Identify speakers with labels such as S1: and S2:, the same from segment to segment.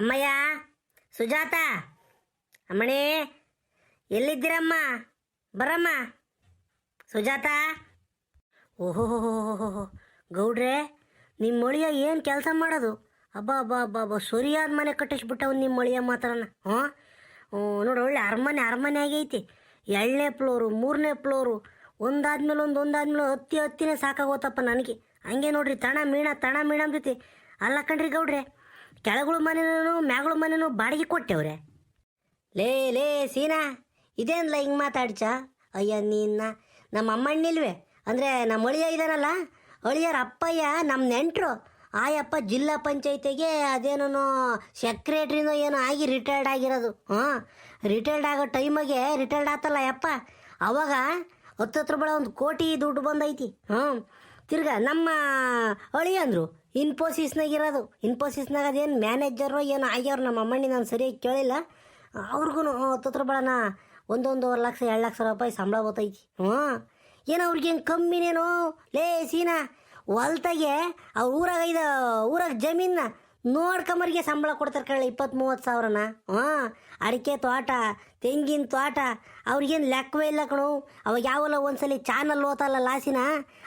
S1: ಅಮ್ಮಯ್ಯ, ಸುಜಾತ, ಅಮ್ಮಣಿ, ಎಲ್ಲಿದ್ದೀರಮ್ಮ? ಬರಮ್ಮ. ಸುಜಾತ. ಓಹೋ ಗೌಡ್ರೆ ನಿಮ್ಮ ಮಳಿಯ ಏನು ಕೆಲಸ ಮಾಡೋದು? ಅಬ್ಬಾ ಅಬ್ಬಾ ಅಬ್ಬಾ ಅಬ್ಬಾ, ಸರಿಯಾದ ಮನೆ ಕಟ್ಟಿಸ್ಬಿಟ್ಟವ್ ನಿಮ್ಮ ಮಳಿಯ ಮಾತ್ರನ, ಹಾಂ? ನೋಡಿ, ಒಳ್ಳೆ ಅರಮನೆ ಅರಮನೆ ಆಗೈತಿ. ಎರಡನೇ ಫ್ಲೋರು, ಮೂರನೇ ಫ್ಲೋರು, ಒಂದಾದ್ಮೇಲೆ ಒಂದು, ಒಂದಾದ್ಮೇಲೆ ಹತ್ತಿ ಹತ್ತಿನೇ ಸಾಕಾಗೋತಪ್ಪ ನನಗೆ. ಹಂಗೆ ನೋಡ್ರಿ, ತಣ ಮೀಣ ತಣ ಮೀಣ ಅಂಬೈತಿ ಅಲ್ಲ ಕಣ್ರಿ ಗೌಡ್ರೆ ಕೆಳಗಳು ಮನೆನೂ ಮ್ಯಾಗಳು ಮನೆನೂ ಬಾಡಿಗೆ ಕೊಟ್ಟೆವ್ರೆ ಲೇ ಲೇ, ಸೀನಾ, ಇದೇನ್ಲ ಹಿಂಗೆ ಮಾತಾಡ್ಚ? ಅಯ್ಯ, ನೀನ್ನ ನಮ್ಮ ಅಮ್ಮಣ್ಣಿಲ್ವೇ. ಅಂದರೆ ನಮ್ಮ ಅಳಿಯ ಇದಾನಲ್ಲ ಅಳಿಯರ ಅಪ್ಪಯ್ಯ, ನಮ್ಮ ನೆಂಟರು ಆಯಪ್ಪ ಜಿಲ್ಲಾ ಪಂಚಾಯತಿಗೆ ಅದೇನೋ ಸೆಕ್ರೆಟ್ರಿನೋ ಏನೋ ಆಗಿ ರಿಟೈರ್ಡ್ ಆಗಿರೋದು. ಹಾಂ ರಿಟೈರ್ಡ್ ಆಗೋ ಟೈಮಗೆ ರಿಟೈರ್ಡ್ ಆತಲ್ಲ ಯಪ್ಪ ಅವಾಗ ಹತ್ತತ್ರ ಬಳ ಒಂದು ಕೋಟಿ ದುಡ್ಡು ಬಂದೈತಿ. ಹ್ಞೂ ತಿರ್ಗಾ ನಮ್ಮ ಅಳಿ ಅಂದರು ಇನ್ಫೋಸಿಸ್ನಾಗ ಇರೋದು. ಇನ್ಫೋಸಿಸ್ನಾಗ ಅದೇನು ಮ್ಯಾನೇಜರು ಏನು ಆಗ್ಯಾವ್ರು ನಮ್ಮ ಅಮ್ಮಣ್ಣಿ, ನಾನು ಸರಿಯಾಗಿ ಕೇಳಿಲ್ಲ. ಅವ್ರಿಗೂ ಹತ್ತತ್ರ ಒಂದೊಂದು ಒಂದೊಂದೂವರೆ ಲಕ್ಷ, ಎರಡು ಲಕ್ಷ ರೂಪಾಯಿ ಸಂಬಳ ಬರ್ತೈತಿ. ಹ್ಞೂ. ಅವ್ರಿಗೆ ಅವ್ರಿಗೇನು ಕಮ್ಮಿನೇನೋ? ಲೇ, ಸೀನಾ, ಹೊಲ್ತಾಗೆ ಅವ್ರ ಊರಾಗ ಇದು ಊರಾಗ ಜಮೀನ ನೋಡ್ಕೊಂಬರಿಗೆ ಸಂಬಳ ಕೊಡ್ತಾರೆ ಕಳ್ಳ ಇಪ್ಪತ್ತು ಮೂವತ್ತು ಸಾವಿರನ. ಹಾಂ ಅಡಿಕೆ ತೋಟ, ತೆಂಗಿನ ತೋಟ ಅವ್ರಿಗೇನು ಲೆಕ್ಕವೇ ಇಲ್ಲ ಕಣು. ಅವಾಗ ಯಾವಲ್ಲ ಒಂದ್ಸಲಿ ಚಾನಲ್ ಓದಲ್ಲ ಲಾಸಿನ.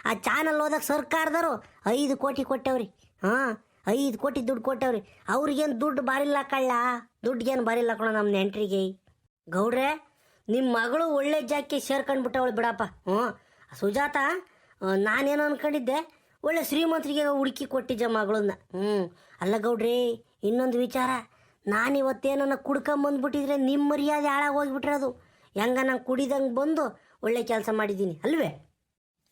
S1: ಆ ಚಾನಲ್ ಓದಕ್ಕೆ ಸರ್ಕಾರದವರು ಐದು ಕೋಟಿ ಕೊಟ್ಟವ್ರಿ. ಹಾಂ, ಐದು ಕೋಟಿ ದುಡ್ಡು ಕೊಟ್ಟವ್ರಿ. ಅವ್ರಿಗೇನು ದುಡ್ಡು ಬಾರಿಲ್ಲ ಕಳ್ಳ? ದುಡ್ಡಿಗೇನು ಬಾರಿಲ್ಲ ಕಣೋ ನಮ್ಮ ನೆಂಟ್ರಿಗೆ. ಗೌಡ್ರೆ ನಿಮ್ಮ ಮಗಳು ಒಳ್ಳೆ ಜಾಕಿ ಸೇರ್ಕೊಂಡ್ಬಿಟ್ಟವಳು ಬಿಡಪ್ಪ. ಹ್ಞೂ. ಸುಜಾತ ನಾನೇನು ಅನ್ಕೊಂಡಿದ್ದೆ. ಒಳ್ಳೆ ಶ್ರೀಮಂತರಿಗೆ ಹುಡುಕಿ ಕೊಟ್ಟಿದ್ದೆ ಮಗಳನ್ನ. ಹ್ಞೂ. ಅಲ್ಲ ಗೌಡ್ರಿ, ಇನ್ನೊಂದು ವಿಚಾರ. ನಾನು ಇವತ್ತೇನನ್ನ ಕುಡ್ಕೊಂಬಂದ್ಬಿಟ್ಟಿದ್ರೆ ನಿಮ್ಮ ಮರ್ಯಾದೆ ಹಾಳಾಗಿ ಹೋಗ್ಬಿಟ್ರೆ ಅದು ಹೆಂಗ ನಂಗೆ ಕುಡಿದಂಗೆ ಬಂದು ಒಳ್ಳೆ ಕೆಲಸ ಮಾಡಿದ್ದೀನಿ. ಅಲ್ವೇ?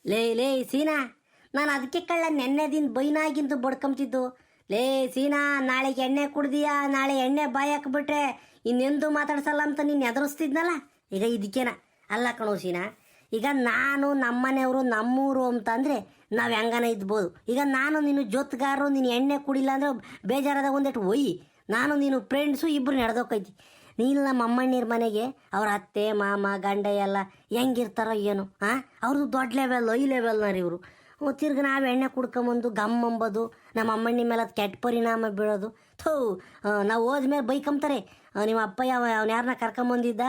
S1: ಲೇ ಲೇ, ಸೀನಾ. ನಾನು ಅದಕ್ಕೆ ಕಳ್ಳ ನೆನ್ನೆ ದಿನ ಬೈನಾಗಿಂದು ಬಡ್ಕೊಂತಿದ್ದು ಲೇ ಸೀನಾ ನಾಳೆಗೆ ಎಣ್ಣೆ ಕುಡ್ದಿಯಾ? ನಾಳೆ ಎಣ್ಣೆ ಬಾಯಿ ಹಾಕ್ಬಿಟ್ರೆ ಇನ್ನೆಂದು ಮಾತಾಡ್ಸಲ್ಲ ಅಂತ ನೀನು ಎದುರಿಸ್ತಿದ್ನಲ್ಲ? ಈಗ ಇದಕ್ಕೇನ ಅಲ್ಲ ಕಣೋ ಸೀನಾ, ಈಗ ನಾನು ನಮ್ಮನೆಯವರು ನಮ್ಮೂರು ಅಂತಂದರೆ ನಾವು ಹೆಂಗನ ಇದ್ಬೋದು? ಈಗ ನಾನು ನೀನು ಜೊತ್ಗಾರರು, ನೀನು ಎಣ್ಣೆ ಕುಡಿಲ್ಲ ಅಂದರೆ ಬೇಜಾರಾದಾಗ ಒಂದೆಟ್ಟು ಒಯ್ಯಿ ನಾನು ನೀನು ಫ್ರೆಂಡ್ಸು ಇಬ್ಬರು ನಡೆದೋಕೈತಿ. ನೀನು ನಮ್ಮ ಅಮ್ಮಣ್ಣಿರ ಮನೆಗೆ ಅವ್ರ ಅತ್ತೆ, ಮಾಮ, ಗಂಡ ಎಲ್ಲ ಹೆಂಗಿರ್ತಾರೋ ಏನು ಹಾಂ ಅವ್ರದ್ದು ದೊಡ್ಡ ಲೆವೆಲ್ ಐ ಲೆವೆಲ್ನವ್ರು ಇವರು. ತಿರ್ಗಿ ನಾವು ಎಣ್ಣೆ ಕುಡ್ಕೊಂಬಂದು ಗಮ್ ಅಂಬೋದು ನಮ್ಮ ಅಮ್ಮಣ್ಣಿ ಮೇಲೆ ಅದು ಕೆಟ್ಟ ಪರಿಣಾಮ ಬೀಳೋದು. ಥೂ ನಾವು ಹೋದ್ಮೇಲೆ ಬೈಕಂಬ್ತಾರೆ ನಿಮ್ಮ ಅಪ್ಪ ಯಾವ, ಅವ್ನು ಯಾರನ್ನ ಕರ್ಕೊಂಬಂದಿದ್ದ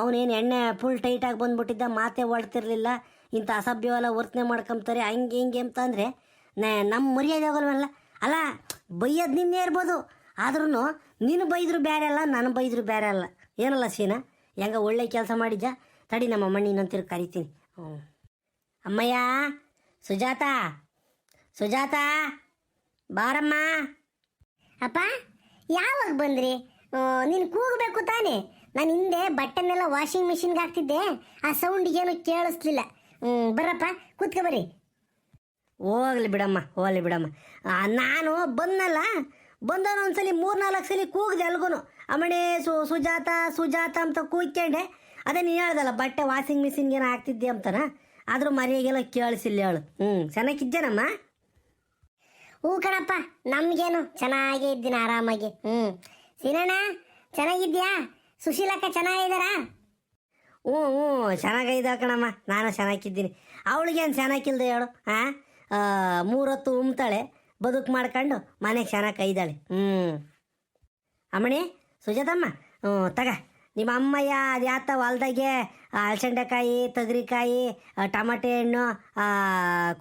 S1: ಅವನೇನು ಎಣ್ಣೆ ಫುಲ್ ಟೈಟಾಗಿ ಬಂದ್ಬಿಟ್ಟಿದ್ದ, ಮಾತೇ ಹೊಳ್ತಿರ್ಲಿಲ್ಲ ಇಂಥ ಅಸಭ್ಯವೆಲ್ಲ ವರ್ತನೆ ಮಾಡ್ಕೊಂತಾರೆ ಹಂಗೆ ಹಿಂಗೆ ಅಂತಂದರೆ ನಮ್ಮ ಮರ್ಯಾದೆ ಹೋಗಲ್ವಲ್ಲ ಅಲ್ಲ? ಬೈಯೋದು ನಿನ್ನೆ ಇರ್ಬೋದು. ಆದ್ರೂ ನೀನು ಬೈದ್ರು ಬೇರೆ ಅಲ್ಲ, ನಾನು ಬೈದ್ರು ಬೇರೆ ಅಲ್ಲ. ಏನಲ್ಲ ಸೀನಾ ಹೆಂಗ ಒಳ್ಳೆ ಕೆಲಸ ಮಾಡಿದ್ದ ತಡಿ ನಮ್ಮ ಅಮ್ಮಣ್ಣಿನಂತಿರು ಇನ್ನೊಂದು ಕರಿತೀನಿ. ಹ್ಞೂ ಅಮ್ಮಯ್ಯ ಸುಜಾತ ಸುಜಾತ, ಬಾರಮ್ಮ.
S2: ಅಪ್ಪ, ಯಾವಾಗ ಬಂದ್ರಿ? ನೀನು ಕೂಗಬೇಕು ತಾನೇ. ನಾನು ಹಿಂದೆ ಬಟ್ಟೆನೆಲ್ಲ ವಾಷಿಂಗ್ ಮಿಷಿನ್ಗೆ ಹಾಕ್ತಿದ್ದೆ. ಆ ಸೌಂಡ್ ಏನು ಕೇಳಿಸ್ಲಿಲ್ಲ. ಹ್ಞೂ ಬರ್ರಪ್ಪ, ಕೂತ್ಕೊ ಬರ್ರಿ.
S1: ಹೋಗ್ಲಿ ಬಿಡಮ್ಮ ಹೋಗ್ಲಿ ಬಿಡಮ್ಮ. ನಾನು ಬಂದಲ್ಲ ಬಂದವನು ಒಂದ್ಸಲಿ ಮೂರು ನಾಲ್ಕು ಸಲ ಕೂಗ್ದೆ ಅಲ್ಗೂ ಅಮ್ಮಣಿ, ಸು, ಸುಜಾತ ಸುಜಾತ ಅಂತ ಕೂಗ್ಕೊಂಡೆ. ಅದೇ ನೀನು ಹೇಳ್ದಲ್ಲ, ಬಟ್ಟೆ ವಾಷಿಂಗ್ ಮಿಷಿನ್ಗೆ ಏನು ಹಾಕ್ತಿದ್ದೆ ಅಂತನ? ಆದರೂ ಮರಿಯಾಗೆಲ್ಲ ಕೇಳಿಸಿಲ್ಲ ಹೇಳು ಹ್ಞೂ ಚೆನ್ನಾಗಿದ್ದೇನಮ್ಮ
S2: ಹೂ ಕಣಪ್ಪ ನಮಗೇನು? ಚೆನ್ನಾಗೇ ಇದ್ದೀನಿ ಆರಾಮಾಗಿ. ಹ್ಞೂ ಸೀನಣ್ಣ ಚೆನ್ನಾಗಿದ್ಯಾ ಸುಶೀಲಕ್ಕ ಚೆನ್ನಾಗಿದ್ದಾರಾ?
S1: ಹ್ಞೂ ಹ್ಞೂ. ಚೆನ್ನಾಗೈದ ಕಣಮ್ಮ. ನಾನು ಚೆನ್ನಾಗಿದ್ದೀನಿ. ಅವಳಿಗೇನು ಚೆನ್ನಾಗಿಲ್ದೆ ಹೇಳು ಹಾಂ ಮೂರೊತ್ತು ಉಮ್ತಾಳೆ ಬದುಕು ಮಾಡ್ಕೊಂಡು ಮನೆಗೆ ಚೆನ್ನಾಗಿ ಕೈದಾಳೆ. ಹ್ಞೂ ಅಮ್ಮಣಿ ಸುಜಾತಮ್ಮ ಹ್ಞೂ ತಗ. ನಿಮ್ಮ ಅಮ್ಮಯ್ಯ ಅದು ಯಾತ ಹೊಲ್ದಾಗೆ ಅಲಸಂಡೆಕಾಯಿ, ತೊಗರಿಕಾಯಿ ಟಮಾಟೆ ಹಣ್ಣು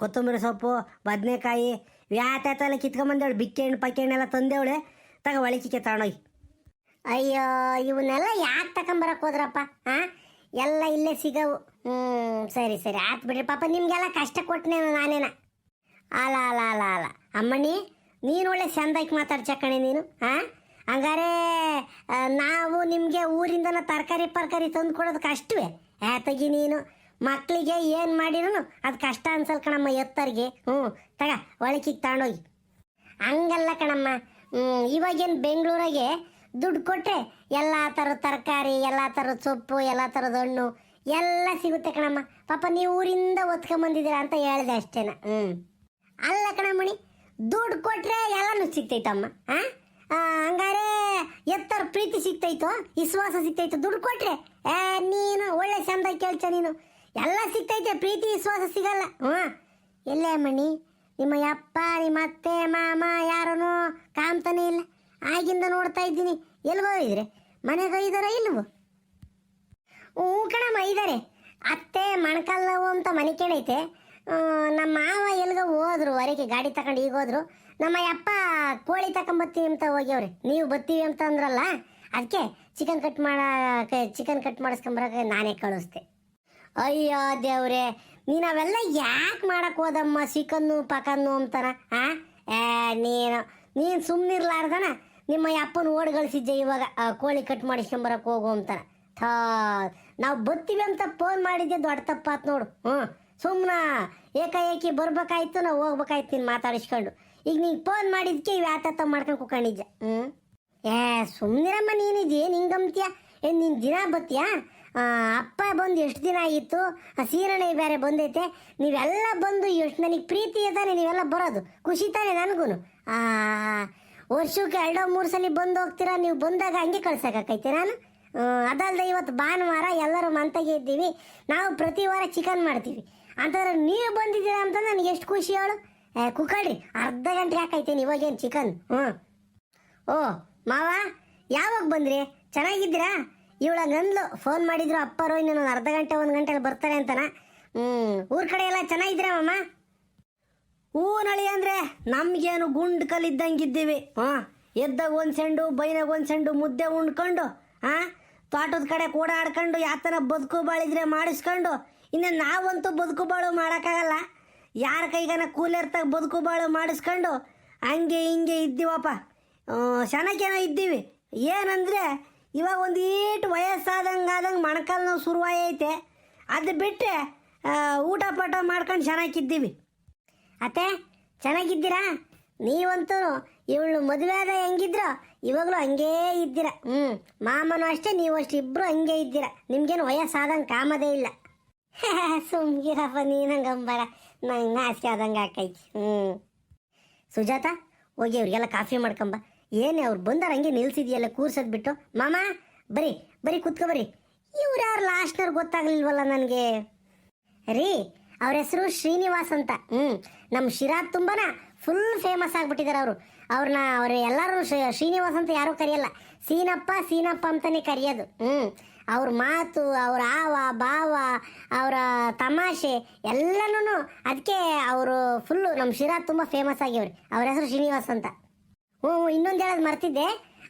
S1: ಕೊತ್ತಂಬರಿ ಸೊಪ್ಪು, ಬದನೆಕಾಯಿ ವ್ಯಾತೆಲ್ಲ ಕಿತ್ಕೊಂಬಂದೇವಳು, ಬಿಕ್ಕೆ ಹಣ್ಣು ಪಕ್ಕೆ ಹಣ್ಣೆಲ್ಲ ತಂದೇವಳೆ. ತಗ ಒಳಕಿಕೆ ತಗೊಂಡೋಗಿ.
S2: ಅಯ್ಯೋ, ಇವನ್ನೆಲ್ಲ ಯಾಕೆ ತಗೊಂಬರಕ್ಕೆ ಹೋದ್ರಪ್ಪ ಹಾ ಎಲ್ಲ ಇಲ್ಲೇ ಸಿಗವು. ಹ್ಞೂ ಸರಿ ಸರಿ, ಆತ್ ಬಿಡ್ರಿ. ಪಾಪ ನಿಮಗೆಲ್ಲ ಕಷ್ಟ ಕೊಟ್ಟನೆ ನಾನೇನ? ಅಲ್ಲ ಅಲ್ಲ ಅಲ್ಲ ಅಲ್ಲ. ಅಮ್ಮಣ್ಣಿ, ನೀನು ಒಳ್ಳೆ ಚಂದಾಗಿ ಮಾತಾಡ್ಚಕ್ಕಣೆ ನೀನು ಹಾ ಹಂಗಾರೆ ನಾವು ನಿಮಗೆ ಊರಿಂದನ ತರಕಾರಿ ಪರ್ಕಾರಿ ತಂದು ಕೊಡೋದು ಕಷ್ಟವೇ ಆತಗಿ ನೀನು ಮಕ್ಕಳಿಗೆ ಏನು ಮಾಡಿರೂ ಅದು ಕಷ್ಟ ಅನ್ಸಲ್ ಕಣಮ್ಮ ಎತ್ತರಿಗೆ. ಹ್ಞೂ, ತಗ, ಒಳಕಿಗೆ ತಗೊಂಡೋಗಿ ಹಂಗಲ್ಲ ಕಣಮ್ಮ ಇವಾಗೇನು ಬೆಂಗಳೂರಿಗೆ ದುಡ್ಡು ಕೊಟ್ಟರೆ ಎಲ್ಲ ಥರದ ತರಕಾರಿ, ಎಲ್ಲ ಥರದ ಸೊಪ್ಪು, ಎಲ್ಲ ಥರದ ಹಣ್ಣು ಎಲ್ಲ ಸಿಗುತ್ತೆ ಕಣಮ್ಮ. ಪಾಪ ನೀವು ಊರಿಂದ ಒತ್ಕೊಂಬಂದಿದ್ದೀರ ಅಂತ ಹೇಳಿದೆ ಅಷ್ಟೇನ. ಹ್ಞೂ ಅಲ್ಲ ಕಣಮ್ಮಣಿ, ದುಡ್ಡು ಕೊಟ್ಟರೆ ಎಲ್ಲನೂ ಸಿಗ್ತೈತಮ್ಮ ಹಾಂ ಎತ್ತರ ಪ್ರೀತಿ ಸಿಗ್ತೈತೋ, ವಿಶ್ವಾಸ ಸಿಗ್ತೈತೋ, ದುಡ್ಡು ಕೊಟ್ರೆ, ಏ, ನೀನು ಒಳ್ಳೆ ಚಂದ ಕೇಳ್ತ ನೀನು. ಎಲ್ಲ ಸಿಗ್ತೈತೆ, ಪ್ರೀತಿ, ವಿಶ್ವಾಸ ಸಿಗಲ್ಲ. ಹ್ಞೂ. ಎಲ್ಲೇ ಮಣಿ ನಿಮ್ಮ ಅಪ್ಪ, ನಿಮ್ಮ ಅತ್ತೆ, ಮಾಮ ಯಾರೂ ಕಾಮ್ತಾನೆ ಇಲ್ಲ. ಆಗಿಂದ ನೋಡ್ತಾ ಇದ್ದೀನಿ. ಎಲ್ಲಿಗೋ ಇದ್ರೆ ಮನೆಗೆ ಇದಾರ ಇಲ್ವೋ ಹ್ಞೂ ಕಣಮ್ಮ, ಇದ್ದಾರೆ. ಅತ್ತೆ ಮಣಕಲ್ಲವು ಅಂತ ಮನೆ ಕೇಳೈತೆ ನಮ್ಮ ಮಾವ ಎಲ್ಗ ಹೋದ್ರು, ಹೊರಗೆ ಗಾಡಿ ತಗೊಂಡು ಈಗ ಹೋದ್ರು. ನಮ್ಮ ಅಪ್ಪ ಕೋಳಿ ತಗೊಂಬತ್ತೀವಿ ಅಂತ ಹೋಗ್ಯವ್ರಿ. ನೀವು ಬತ್ತೀವಿ ಅಂತ ಅಂದ್ರಲ್ಲ ಅದಕ್ಕೆ ಚಿಕನ್ ಕಟ್ ಮಾಡ ಚಿಕನ್ ಕಟ್ ಮಾಡಿಸ್ಕೊಂಬರಕ್ಕೆ ನಾನೇ ಕಳಿಸ್ದೆ. ಅಯ್ಯೋ ದೇವ್ರೆ ನೀನು ಅವೆಲ್ಲ ಯಾಕೆ ಮಾಡಕ್ ಹೋದಮ್ಮ ಚಿಕನ್ನು ಪಕನ್ನು ಅಂತಾನ, ಆ? ಏ, ನೀನು ನೀನು ಸುಮ್ಮನಿರ್ಲಾರ್ದನ ನಿಮ್ಮ ಅಪ್ಪನ ಓಡ್ಗಳಿಸಿದ್ದೆ ಇವಾಗ ಕೋಳಿ ಕಟ್ ಮಾಡಿಸ್ಕೊಂಬರಕ್ಕೆ ಹೋಗು ಅಂತಾನ. ಥಾ, ನಾವು ಬತ್ತೀವಿ ಅಂತ ಫೋನ್ ಮಾಡಿದ್ದೆ ದೊಡ್ಡ ತಪ್ಪಾತ್ ನೋಡು ಹ್ಞೂ ಸುಮ್ಮನ ಏಕಾಏಕಿ ಬರ್ಬೇಕಾಯ್ತು, ನಾವು ಹೋಗ್ಬೇಕಾಯ್ತು ನೀನು ಮಾತಾಡಿಸ್ಕೊಂಡು. ಈಗ ನೀನು ಫೋನ್ ಮಾಡಿದ್ಕೆ ಇವು ಯಾತ ಮಾಡ್ಕೊಂಡು ಕುಕೊಂಡಿದ್ದ ಹ್ಞೂ ಏ ಸುಮ್ಮನಿರಮ್ಮ ನಿಂಗೆ ನಿಂಗಂತ್ಯ ಏನು ನೀನು ದಿನ ಬತ್ತೀಯಾ ಅಪ್ಪ ಬಂದು ಎಷ್ಟು ದಿನ ಆಗಿತ್ತು ಆ ಸೀರಣೆ ಬೇರೆ ಬಂದೈತೆ. ನೀವೆಲ್ಲ ಬಂದು ಎಷ್ಟು ನನಗೆ ಪ್ರೀತಿ ಇದ್ದಾನೆ ನೀವೆಲ್ಲ ಬರೋದು. ಖುಷಿ ತಾನೆ ನನಗೂ ವರ್ಷಕ್ಕೆ ಎರಡೋ ಮೂರು ಸಲ ಬಂದು ಹೋಗ್ತೀರಾ? ನೀವು ಬಂದಾಗ ಹಂಗೆ ಕಳ್ಸೋಕೈತೆ ನಾನು. ಅದಲ್ಲದೆ ಇವತ್ತು ಭಾನುವಾರ ಎಲ್ಲರೂ ಮಂತಾಗೆ ಇದ್ದೀವಿ. ನಾವು ಪ್ರತಿ ವಾರ ಚಿಕನ್ ಮಾಡ್ತೀವಿ. ಅಂತಂದ್ರೆ ನೀವು ಬಂದಿದ್ದೀರಾ ಅಂತ ನನಗೆ ಎಷ್ಟು ಖುಷಿ ಹೇಳು. ಏ ಕುಕ್ಕಳ್ರಿ ಅರ್ಧ ಗಂಟೆ ಯಾಕೈತೆ ಇವಾಗೇನು ಚಿಕನ್ ಹ್ಞೂ. ಓ, ಮಾವ, ಯಾವಾಗ ಬಂದ್ರಿ? ಚೆನ್ನಾಗಿದ್ದೀರಾ? ಇವಳ ನಂದು ಫೋನ್ ಮಾಡಿದ್ರು, ಅಪ್ಪ ರೋಹಿಣಿ ನಾನು ಅರ್ಧ ಗಂಟೆ, ಒಂದು ಗಂಟೆಲಿ ಬರ್ತಾರೆ ಅಂತನ. ಹ್ಞೂ ಊರ ಕಡೆ ಎಲ್ಲ ಚೆನ್ನಾಗಿದ್ದೀರಾ ಮಾಮ?
S1: ಹೂ ನಳಿ ನಮಗೇನು ಗುಂಡು ಗುಂಡ್ ಕಲ್ಲಿದ್ದಂಗಿದ್ದೀವಿ. ಹಾಂ ಎದ್ದಾಗ ಒಂದು ಸೆಂಡು, ಬೈನಾಗ ಒಂದು ಸೆಂಡು, ಮುದ್ದೆ ಉಂಡ್ಕೊಂಡು ಹಾಂ ತೋಟದ ಕಡೆ ಕೂಡ ಆಡ್ಕೊಂಡು ಯಾತನ ಬದುಕು ಬಾಳಿದ್ರೆ ಮಾಡಿಸ್ಕೊಂಡು ಇನ್ನು ನಾವಂತೂ ಬದುಕು ಬಾಳು ಮಾಡೋಕ್ಕಾಗಲ್ಲ. ಯಾರ ಕೈಗನ ಕೂಲಿರ್ತಾಗ ಬದುಕು ಬಾಳು ಮಾಡಿಸ್ಕೊಂಡು ಹಂಗೆ ಹಿಂಗೆ ಇದ್ದೀವಪ್ಪ. ಚೆನ್ನಾಗೇನೋ ಇದ್ದೀವಿ. ಏನಂದರೆ ಇವಾಗ ಒಂದು ಈಟು ವಯಸ್ಸಾದಂಗೆ ಆದಂಗೆ ಮೊಣಕಾಲು ನೋವು ಶುರುವಾಯೈತೆ ಅದು ಬಿಟ್ಟರೆ ಊಟ ಪಾಠ ಮಾಡ್ಕೊಂಡು ಚೆನ್ನಾಗಿದ್ದೀವಿ
S2: ಅತ್ತೆ ಚೆನ್ನಾಗಿದ್ದೀರಾ ನೀವಂತೂ ಇವಳು ಮದುವೆ ಆದ ಹೆಂಗಿದ್ರು ಇವಾಗಲೂ ಹಂಗೇ ಇದ್ದೀರಾ. ಹ್ಞೂ ಮಾಮನು ಅಷ್ಟೇ ನೀವು ಅಷ್ಟು ಇಬ್ಬರು ಹಂಗೆ ಇದ್ದೀರಾ. ನಿಮಗೇನು ವಯಸ್ಸಾದಂಗೆ ಕಾಮದೇ ಇಲ್ಲ. ಸುಮ್ಗಿರಪ್ಪ ನೀನಂಗೆ ಹಂಗಂಬರ ನಂಗೆ ನಾಚಿಕೆ ಆದಂಗೆ ಆಕೈತಿ. ಹ್ಞೂ ಸುಜಾತ, ಹೋಗಿ ಅವ್ರಿಗೆಲ್ಲ ಕಾಫಿ ಮಾಡ್ಕೊಂಬ. ಏನೇ ಅವ್ರು ಬಂದಾರ ಹಂಗೆ ನಿಲ್ಸಿದ್ಯಲ್ಲ ಕೂರ್ಸೋದು ಬಿಟ್ಟು. ಮಾಮ, ಬರೀ, ಬರಿ ಕುತ್ಕೊ ಬರ್ರಿ ಇವ್ರು ಯಾರು ಲಾಸ್ಟ್ನವ್ರು ಗೊತ್ತಾಗ್ಲಿಲ್ವಲ್ಲ ನನಗೆ. ರೀ, ಅವ್ರ ಹೆಸರು ಶ್ರೀನಿವಾಸ್ ಅಂತ. ಹ್ಞೂ ನಮ್ಮ ಶಿರಾ ತುಂಬಾನ ಫುಲ್ ಫೇಮಸ್ ಆಗ್ಬಿಟ್ಟಿದ್ದಾರೆ ಅವರು. ಅವ್ರನ್ನ ಅವ್ರು ಎಲ್ಲರೂ ಶ್ರೀ- ಶ್ರೀನಿವಾಸ್ ಅಂತ ಯಾರೂ ಕರೆಯಲ್ಲ. ಸೀನಪ್ಪ ಸೀನಪ್ಪ ಅಂತಾನೆ ಕರೆಯೋದು. ಹ್ಞೂ ಅವ್ರ ಮಾತು, ಅವ್ರ ಆವ ಭಾವ, ಅವರ ತಮಾಷೆ ಎಲ್ಲನೂ ಅದಕ್ಕೆ ಅವರು ಫುಲ್ಲು ನಮ್ಮ ಶಿರಾ ತುಂಬ ಫೇಮಸ್ ಆಗಿವ್ರಿ. ಅವ್ರ ಹೆಸರು ಶ್ರೀನಿವಾಸ್ ಅಂತ. ಹ್ಞೂ ಇನ್ನೊಂದು ಹೇಳೋದು ಮರ್ತಿದ್ದೆ.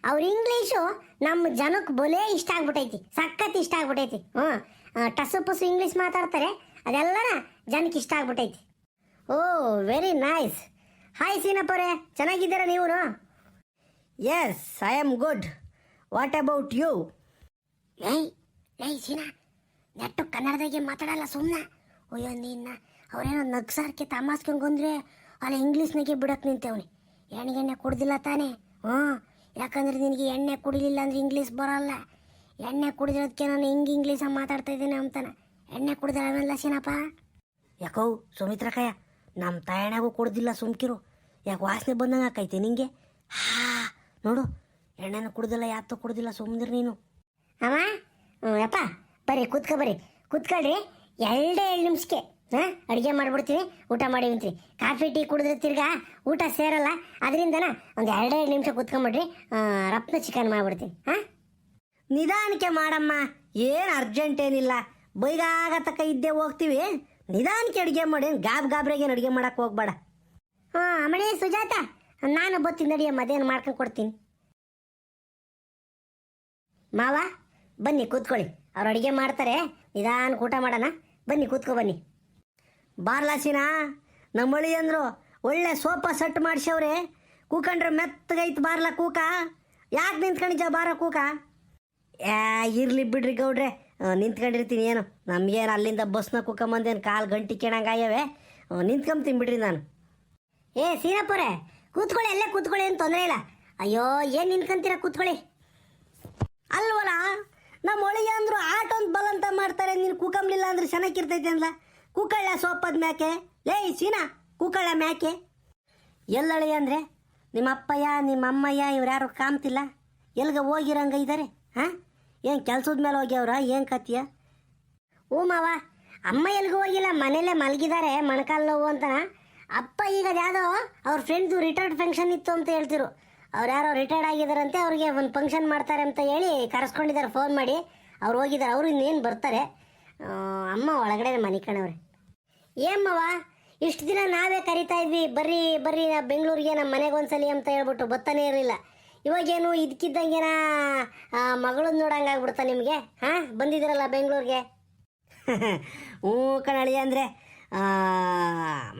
S2: ಅವ್ರ ಇಂಗ್ಲೀಷು ನಮ್ಮ ಜನಕ್ಕೆ ಬೊಲೇ ಇಷ್ಟ ಆಗ್ಬಿಟ್ಟೈತಿ ಸಖತ್ ಇಷ್ಟ ಆಗ್ಬಿಟ್ಟೈತಿ ಹ್ಞೂ ಟಸು ಪಸು ಇಂಗ್ಲೀಷ್ ಮಾತಾಡ್ತಾರೆ, ಅದೆಲ್ಲನ ಜನಕ್ಕೆ ಇಷ್ಟ ಆಗ್ಬಿಟ್ಟೈತಿ ಓ ವೆರಿ ನೈಸ್ ಹಾಯ್ ಸೀನಪ್ಪರೇ ಚೆನ್ನಾಗಿದ್ದೀರಾ ನೀವು
S1: yes I am good what about you
S2: ಏಯ್ ಸೀನಾ, ನೆಟ್ಟು ಕನ್ನಡದಾಗೆ ಮಾತಾಡಲ್ಲ ಸುಮ್ಮನೆ ಅಯ್ಯೋ, ನಿನ್ನ ಅವ್ರೇನೋ ನಗ್ಸಾರ್ಕೆ ತಮಾಸ್ಕೊಂಡ್ರೆ ಅಲ್ಲಿ ಇಂಗ್ಲೀಷ್ನಾಗೆ ಬಿಡಕ್ಕೆ ನಿಂತೇವ್ನಿ ಎಣ್ಣೆ ಎಣ್ಣೆ ಕುಡ್ದಿಲ್ಲ ತಾನೆ? ಹ್ಞೂ, ಯಾಕಂದ್ರೆ ನಿನಗೆ ಎಣ್ಣೆ ಕುಡಿಲಿಲ್ಲ ಅಂದ್ರೆ ಇಂಗ್ಲೀಷ್ ಬರೋಲ್ಲ. ಎಣ್ಣೆ ಕುಡಿದಿರೋದಕ್ಕೆ ನಾನು ಹಿಂಗೆ ಇಂಗ್ಲೀಷಾಗ ಮಾತಾಡ್ತಾ ಇದ್ದೀನಿ ಅಂತಾನೆ. ಎಣ್ಣೆ ಕುಡ್ದಿಲ್ಲ ಸೀನಪ್ಪ?
S1: ಯಾಕೋ, ಸುಮಿತ್ರಕಯ್ಯ ನಮ್ಮ ತಾಯಣಗೂ ಕುಡ್ದಿಲ್ಲ ಸುಮ್ಕಿರು. ಯಾಕೆ ವಾಸನೆ ಬಂದಂಗೆ ಆಕೈತೆ ನಿಂಗೆ? ಹಾ, ನೋಡು, ಎಣ್ಣೆನ ಕುಡ್ದಿಲ್ಲ ಯಾತೋ ಕುಡ್ದಿಲ್ಲ ಸುಮ್ಮನಿರು ನೀನು.
S2: ಅಮ್ಮ? ಹ್ಞೂ ಅಪ್ಪ ಬರ್ರಿ, ಕೂತ್ಕೊ ಬರ್ರಿ. ಕೂತ್ಕೊಳ್ರಿ. ಎರಡೇ ಎರಡು ನಿಮಿಷಕ್ಕೆ, ಹಾಂ? ಅಡುಗೆ ಮಾಡಿಬಿಡ್ತೀವಿ, ಊಟ ಮಾಡಿವಂತ್ರಿ ಕಾಫಿ, ಟೀ ಕುಡಿದ್ರೆ ತಿರ್ಗಾ ಊಟ ಸೇರಲ್ಲ. ಅದರಿಂದನ ಒಂದು ಎರಡೇ ಎರಡು ನಿಮಿಷ ಕೂತ್ಕೊಂಬಿಡ್ರಿ ರಪ್ನ ಚಿಕನ್ ಮಾಡಿಬಿಡ್ತೀನಿ, ಹಾಂ?
S1: ನಿಧಾನಕ್ಕೆ ಮಾಡಮ್ಮ. ಏನು ಅರ್ಜೆಂಟ್ ಏನಿಲ್ಲ. ಬೈಗಾಗ ತಕ್ಕ ಇದ್ದೇ ಹೋಗ್ತೀವಿ. ನಿಧಾನಕ್ಕೆ ಅಡುಗೆ ಮಾಡಿ, ಗಾಬ್ ಗಾಬ್ರಿಗೆ ಅಡುಗೆ ಮಾಡಕ್ಕೆ ಹೋಗ್ಬೇಡ.
S2: ಹಾಂ, ಅಮ್ಮಣಿ ಸುಜಾತ, ನಾನು ಬತ್ತೀನಿ ನಡಿಯ ಅದೇನು ಮಾಡ್ಕೊಂಡು ಕೊಡ್ತೀನಿ. ಮಾವ? ಬನ್ನಿ, ಕೂತ್ಕೊಳ್ಳಿ. ಅವ್ರು ಅಡುಗೆ ಮಾಡ್ತಾರೆ. ನಿಧಾನ ಊಟ ಮಾಡೋಣ. ಬನ್ನಿ, ಕೂತ್ಕೊ, ಬನ್ನಿ.
S1: ಬಾರ್ಲಾಸಿನ ನಮ್ಮ ಅಂದರು ಒಳ್ಳೆ ಸೋಫಾ ಸೆಟ್ ಮಾಡಿಸವ್ರೆ. ಕೂಕಂಡ್ರೆ ಮೆತ್ತಗೈತ್ ಬಾರ್ಲ ಕೂಕ. ಯಾಕೆ ನಿಂತ್ಕೊಂಡಿದ್ದ ಬಾರ ಕೂಕ? ಇರ್ಲಿ ಬಿಡ್ರಿ ಗೌಡ್ರೆ. ನಿಂತ್ಕೊಂಡಿರ್ತೀನಿ, ಏನು? ನಮಗೇನು ಅಲ್ಲಿಂದ ಬಸ್ನ ಕೂಕೊಂಬಂದೇನು ಕಾಲು ಗಂಟೆ ಆಯವೆ ನಿಂತ್ಕೊಂಬ್ತೀನಿ ಬಿಡ್ರಿ ನಾನು.
S2: ಏ ಸೀನಪ್ಪರೇ ಕೂತ್ಕೊಳ್ಳಿ, ಅಲ್ಲೇ ಕೂತ್ಕೊಳ್ಳಿ, ಏನು ತೊಂದರೆ ಇಲ್ಲ. ಅಯ್ಯೋ, ಏನು ನಿಂತ್ಕೊಂತೀರ, ಕೂತ್ಕೊಳ್ಳಿ.
S1: ಅಲ್ವಲ್ಲ? ನಮ್ಮ ಒಳಗೆ ಅಂದ್ರು ಆಟ ಒಂದು ಬಲ ಅಂತ ಮಾಡ್ತಾರೆ, ನೀನು ಕೂಕಂಬ್ಲಿಲ್ಲ ಅಂದ್ರೆ ಚೆನ್ನಾಗಿರ್ತೈತೆ ಅಂದ್ಲ? ಕೂಕಳ್ಳ ಸೋಪದ ಮ್ಯಾಕೆ? ಲೇ, ಸೀನಾ, ಕೂಕಳ್ಳ ಮ್ಯಾಕೆ? ಎಲ್ಲಳಿ ಅಂದ್ರೆ ನಿಮ್ಮ ಅಪ್ಪಯ್ಯ, ನಿಮ್ಮ ಅಮ್ಮಯ್ಯ, ಇವ್ರು ಯಾರು ಕಾಮ್ತಿಲ್ಲ ಎಲ್ಗ ಹೋಗಿರಂಗ ಇದ್ದಾರೆ ಹಾಂ? ಏನು ಕೆಲ್ಸದ ಮೇಲೆ ಹೋಗ್ಯವ್ರ? ಏನು ಕತ್ತಿಯ
S2: ಹ್ಞೂ ಮಾವ, ಅಮ್ಮ ಎಲ್ಗೂ ಹೋಗಿಲ್ಲ, ಮನೇಲೆ ಮಲಗಿದ್ದಾರೆ ಮೊಣಕಾಲು ನೋವು ಅಂತ. ಅಪ್ಪ ಈಗ ಯಾವುದೋ ಅವ್ರ ಫ್ರೆಂಡ್ದು ರಿಟೈರ್ಡ್ ಫಂಕ್ಷನ್ ಇತ್ತು ಅಂತ ಹೇಳ್ತಿರು. ಅವ್ರು ಯಾರೋ ರಿಟೈರ್ಡ್ ಆಗಿದಾರಂತೆ ಅವ್ರಿಗೆ ಒಂದು ಫಂಕ್ಷನ್ ಮಾಡ್ತಾರೆ ಅಂತ ಹೇಳಿ ಕರೆಸ್ಕೊಂಡಿದ್ದಾರೆ ಫೋನ್ ಮಾಡಿ. ಅವ್ರು ಹೋಗಿದ್ದಾರೆ, ಅವರು ಇನ್ನೇನು ಬರ್ತಾರೆ. ಅಮ್ಮ ಒಳಗಡೆ ಮನೆ ಕಣವ್ರೆ. ಏಮ್ಮವ ಇಷ್ಟು ದಿನ ನಾವೇ ಕರಿತಾ ಇದ್ವಿ, ಬರ್ರಿ ಬರ್ರಿ ಬೆಂಗಳೂರಿಗೆ ನಮ್ಮ ಮನೆಗೆ ಒಂದ್ಸಲಿ ಅಂತ ಹೇಳ್ಬಿಟ್ಟು ಬರ್ತಾನೆ ಇರಲಿಲ್ಲ. ಇವಾಗೇನು ಇದಕ್ಕಿದ್ದಂಗೆನ ಮಗಳನ್ನ ನೋಡಂಗೆ ಆಗ್ಬಿಡ್ತಾ ನಿಮಗೆ? ಹಾಂ, ಬಂದಿದ್ದೀರಲ್ಲ ಬೆಂಗಳೂರಿಗೆ?
S1: ಹ್ಞೂ ಕಣಳಿ ಅಂದರೆ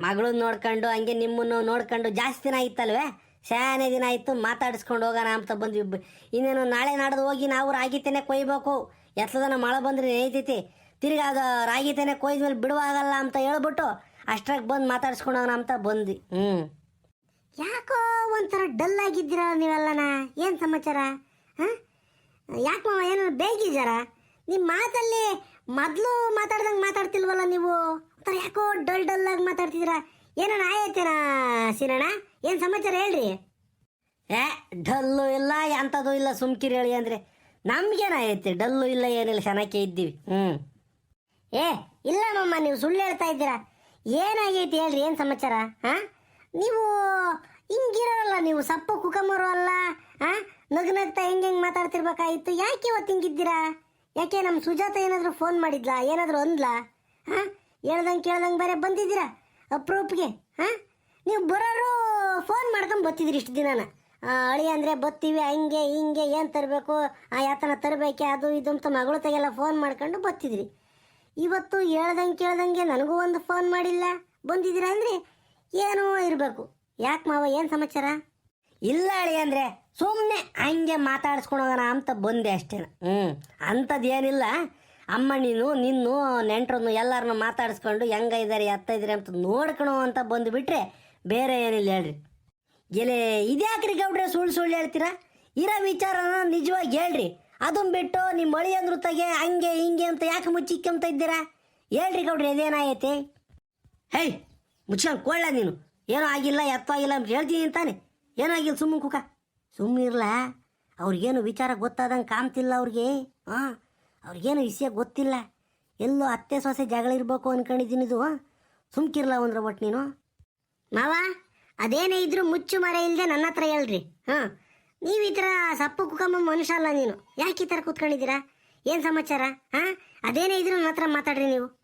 S1: ಮಗಳನ್ನ ನೋಡ್ಕೊಂಡು, ಹಂಗೆ ನಿಮ್ಮನ್ನು ನೋಡ್ಕೊಂಡು ಜಾಸ್ತಿ ದಿನ ಆಯ್ತಲ್ವೇ ಶಾನೆ ದಿನ ಆಯಿತು ಮಾತಾಡಿಸ್ಕೊಂಡು ಹೋಗೋಣ ಅಂತ ಬಂದ್ವಿ. ಇನ್ನೇನು ನಾಳೆ ನಾಡ್ದು ಹೋಗಿ ನಾವು ರಾಗಿ ತೆನೆ ಕೊಯ್ಬೇಕು. ಎತ್ತದನ ಮಳೆ ಬಂದ್ರೆ ನೇಯ್ತೈತಿ. ತಿರ್ಗಿ ಅದು ರಾಗಿ ತೆನೆ ಕೊಯ್ದ್ಮೇಲೆ ಬಿಡುವಾಗಲ್ಲ ಅಂತ ಹೇಳ್ಬಿಟ್ಟು ಅಷ್ಟ್ರಾಗ ಬಂದು ಮಾತಾಡಿಸ್ಕೊಂಡು ಹೋಗೋಣ ಅಂತ ಬಂದ್ವಿ. ಹ್ಞೂ
S2: ಯಾಕೋ ಒಂಥರ ಡಲ್ ಆಗಿದ್ದೀರಾ ನೀವೆಲ್ಲನ ಏನು ಸಮಾಚಾರ? ಹಾಂ? ಯಾಕೆ ಮಾವ ಏನು ಬೇಗಿದ್ದಾರ ನಿಮ್ಮ ಮಾತಲ್ಲಿ ಮೊದಲು ಮಾತಾಡ್ದಂಗೆ ಮಾತಾಡ್ತಿಲ್ವಲ್ಲ ನೀವು? ಒಂಥರ ಯಾಕೋ ಡಲ್ ಡಲ್ಲಾಗಿ ಮಾತಾಡ್ತಿದ್ದೀರಾ? ಏನೋ ಆಯ್ತೇನಾ ಸೀನಣ್ಣ? ಏನು ಸಮಾಚಾರ ಹೇಳ್ರಿ?
S1: ಏ, ಡಲ್ಲು ಇಲ್ಲ ಎಂಥದ್ದು ಇಲ್ಲ, ಸುಮ್ಕಿರಿ ಹೇಳಿ ಅಂದರೆ. ನಮ್ಗೇನಾಗೈತಿ ಡಲ್ಲು ಇಲ್ಲ, ಏನಿಲ್ಲ ಚೆನ್ನಾಗಿ ಇದ್ದೀವಿ. ಹ್ಞೂ
S2: ಏ, ಇಲ್ಲ ಮಮ್ಮ ನೀವು ಸುಳ್ಳು ಹೇಳ್ತಾ ಇದ್ದೀರಾ. ಏನಾಗೈತಿ ಹೇಳ್ರಿ, ಏನು ಸಮಾಚಾರ? ಹಾಂ ನೀವು ಹಿಂಗಿರಲ್ಲ ನೀವು ಸಪ್ಪು ಕುಕಮರು ಅಲ್ಲ ಹಾಂ ನಗ್ನಗ್ತಾ ಹೆಂಗೆ ಹೆಂಗೆ ಮಾತಾಡ್ತಿರ್ಬೇಕಾಗಿತ್ತು. ಯಾಕೆ ಇವತ್ತು ಹಿಂಗಿದ್ದೀರಾ? ಯಾಕೆ ನಮ್ಮ ಸುಜಾತ ಏನಾದರೂ ಫೋನ್ ಮಾಡಿದ್ಲಾ? ಏನಾದರೂ ಅಂದ್ಲಾ? ಹಾಂ ಹೇಳ್ದಂಗೆ ಕೇಳ್ದಂಗೆ ಬೇರೆ ಬಂದಿದ್ದೀರಾ? ಅಪ್ರೂಪ್ಗೆ, ಹಾಂ? ನೀವು ಬರೋರು ಫೋನ್ ಮಾಡ್ಕೊಂಡು ಬತ್ತಿದ್ರಿ ಇಷ್ಟು ದಿನಾನ. ಅಳಿ ಅಂದರೆ ಬತ್ತೀವಿ ಹಂಗೆ, ಹಿಂಗೆ, ಏನು ತರಬೇಕು? ಆ, ಯಾತನ ತರಬೇಕೆ, ಅದು ಇದು ಅಂತ ಮಗಳು ತೆಗೆಲ್ಲ ಫೋನ್ ಮಾಡ್ಕೊಂಡು ಬತ್ತಿದ್ರಿ ಇವತ್ತು ಹೇಳ್ದಂಗೆ ಕೇಳ್ದಂಗೆ ನನಗೂ ಒಂದು ಫೋನ್ ಮಾಡಿಲ್ಲ. ಬಂದಿದ್ದೀರಾ ಅಂದರೆ ಏನೋ ಇರಬೇಕು. ಯಾಕೆ ಮಾವ, ಏನು ಸಮಾಚಾರ?
S1: ಇಲ್ಲ ಅಳಿ ಅಂದರೆ ಸುಮ್ಮನೆ ಹಂಗೆ ಮಾತಾಡಿಸ್ಕೊಂಡು ಹೋಗೋಣ ಅಂತ ಬಂದೆ ಅಷ್ಟೇ. ಹ್ಞೂ ಅಂಥದ್ದು ಏನಿಲ್ಲ. ಅಮ್ಮ ನೀನು, ನಿನ್ನು, ನೆಂಟ್ರನ್ನು ಎಲ್ಲರನ್ನು ಮಾತಾಡಿಸ್ಕೊಂಡು ಹೆಂಗ ಇದ್ದಾರೆ ಎತ್ತ ಇದ್ದಾರೆ ಅಂತ ನೋಡ್ಕೊಳೋ ಅಂತ ಬಂದುಬಿಟ್ರೆ ಬೇರೆ ಏನಿಲ್ಲ ಹೇಳ್ರಿ. ಎಲೆ ಇದ್ಯಾಕ್ರಿ ಗೌಡ್ರೆ ಸುಳ್ಳು ಸುಳ್ಳು ಹೇಳ್ತೀರಾ? ಇರೋ ವಿಚಾರನ ನಿಜವಾಗಿ ಹೇಳ್ರಿ. ಅದನ್ನ ಬಿಟ್ಟು ನಿಮ್ಮ ಮಳಿ ಅಂದ್ರು ತಗೆ ಹಂಗೆ ಹಿಂಗೆ ಅಂತ ಯಾಕೆ ಮುಚ್ಚಿಕ್ಕಂತ ಇದ್ದೀರಾ? ಹೇಳ್ರಿ ಗೌಡ್ರಿ ಇದೇನಾಗೈತೆ ಹೇಯ್, ಮುಚ್ಕೊಂಡು ಕೊಳ್ಳ ನೀನು. ಏನೂ ಆಗಿಲ್ಲ, ಎತ್ತ ಆಗಿಲ್ಲ ಅಂತ ಹೇಳ್ತೀನಿ ಅಂತಾನೆ. ಏನಾಗಿಲ್ಲ ಸುಮ್ಮನೆ ಕುಕ. ಸುಮ್ಮನಿರ್ಲ ಅವ್ರಿಗೇನು ವಿಚಾರ ಗೊತ್ತಾದಂಗೆ ಕಾಣ್ತಿಲ್ಲ ಅವ್ರಿಗೆ ಹಾಂ ಅವ್ರಿಗೇನು ವಿಷಯ ಗೊತ್ತಿಲ್ಲ. ಎಲ್ಲೋ ಅತ್ತೆ ಸೊಸೆ ಜಗಳ ಇರ್ಬೇಕು ಅನ್ಕೊಂಡಿದ್ದೀನಿ ಇದು. ಸುಮ್ಕಿರ್ಲ ಒಂದ್ರ ಒಟ್ಟು ನೀನು?
S2: ಮಾವ, ಅದೇನೇ ಇದ್ರೂ ಮುಚ್ಚು ಮರ ಇಲ್ಲದೆ ನನ್ನ ಹತ್ರ ಹೇಳ್ರಿ. ಹಾಂ. ನೀವು ಈ ಥರ ಸಪ್ಪು ಕುಕಮ್ಮ ಮನುಷ್ಯ ಅಲ್ಲ ನೀನು. ಯಾಕೆ ಈ ಥರ ಕೂತ್ಕೊಂಡಿದ್ದೀರಾ? ಏನು ಸಮಾಚಾರ? ಹಾಂ? ಅದೇನೇ ಇದ್ರೂ ನನ್ನ ಹತ್ರ ಮಾತಾಡ್ರಿ ನೀವು.